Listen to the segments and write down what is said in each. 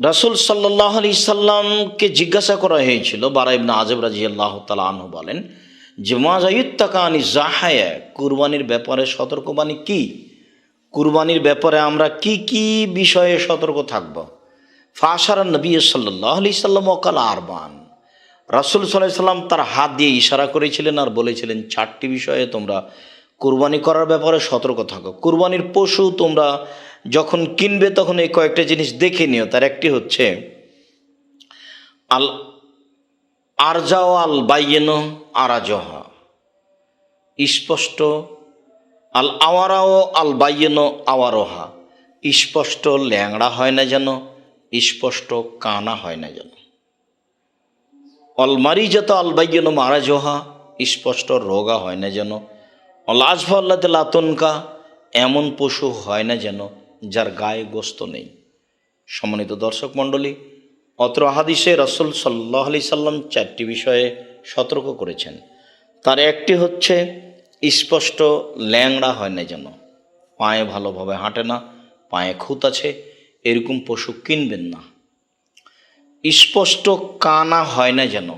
রাসুল সাল্লাহ আলি সাল্লামকে জিজ্ঞাসা করা হয়েছিল, বারা ইবনা আজব রাজি আল্লাহ তালা আনহু বলেন, যে মাজায়ুত্তাকানি জাহায়া কুরবানির ব্যাপারে সতর্কবাণী কি? কুরবানির ব্যাপারে আমরা কি কি বিষয়ে সতর্ক থাকব? ফাশার নবী সাল্লাহ আলি সাল্লাম অকাল আরবান। রাসুল সাল্লাহ সাল্লাম তার হাত দিয়ে ইশারা করেছিলেন আর বলেছিলেন, চারটি বিষয়ে তোমরা কুরবানি করার ব্যাপারে সতর্ক থাকো। কুরবানির পশু তোমরা যখন কিনবে তখন এই কয়েকটা জিনিস দেখে নিও। তার একটি হচ্ছে, আল আরজাও আল বাইয়েন আরাজহা। স্পষ্ট, আল আওয়ারাও আল বাইয়েন আওয়ারোহা। স্পষ্ট ল্যাংড়া হয় না যেন, স্পষ্ট কানা হয় না যেন। অলমারি যত আলবাইন মারা জোহা স্পষ্ট রোগা হয় না যেন। অলাজফল্লাতে লাতনকা এমন পশু হয় না যেন যার গায়ে গোস্ত নেই। সম্মানিত দর্শক মণ্ডলী, অত্র হাদিসে রসুল সাল্লাহ আলি সাল্লাম চারটি বিষয়ে সতর্ক করেছেন। তার একটি হচ্ছে, স্পষ্ট ল্যাংড়া হয় না যেন। পায়ে ভালোভাবে হাঁটে না, পায়ে খুঁত আছে, এরকম পশু কিনবেন না। স্পষ্ট কানা হয় না যেন।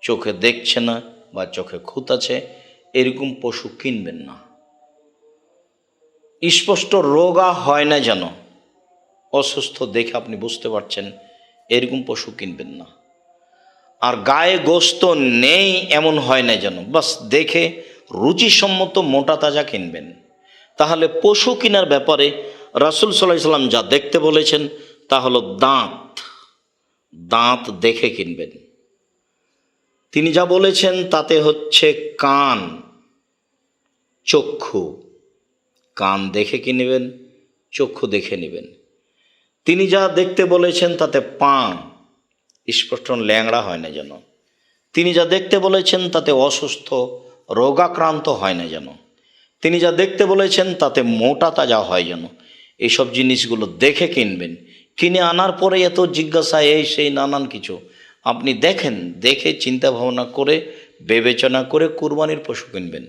চোখে দেখছে না বা চোখে খুঁত আছে, এরকম পশু কিনবেন না। স্পষ্ট রোগা হয় না যেন। অসুস্থ দেখে আপনি বুঝতে পারছেন, এরকম পশু কিনবেন না। আর গায়ে গোস্ত নেই এমন হয় না যেন। বাস দেখে রুচিসম্মত মোটা তাজা কিনবেন। তাহলে পশু কেনার ব্যাপারে রাসুল সাল্লাহ সাল্লাম যা দেখতে বলেছেন, তা হলো দাঁত। দাঁত দেখে কিনবেন। তিনি যা বলেছেন, তাতে হচ্ছে কান, চক্ষু। কান দেখে কি নেবেন, চক্ষু দেখে নেবেন। তিনি যা দেখতে বলেছেন তাতে পান, স্পষ্ট ল্যাংড়া হয় না যেন। তিনি যা দেখতে বলেছেন তাতে অসুস্থ, রোগাক্রান্ত হয় না যেন। তিনি যা দেখতে বলেছেন তাতে মোটা তাজা হয় যেন। এইসব জিনিসগুলো দেখে কিনবেন। কিনে আনার পরে এত জিজ্ঞাসা, এই সেই নানান কিছু। আপনি দেখেন, দেখে চিন্তা ভাবনা করে, বিবেচনা করে কুরবানির পশু কিনবেন।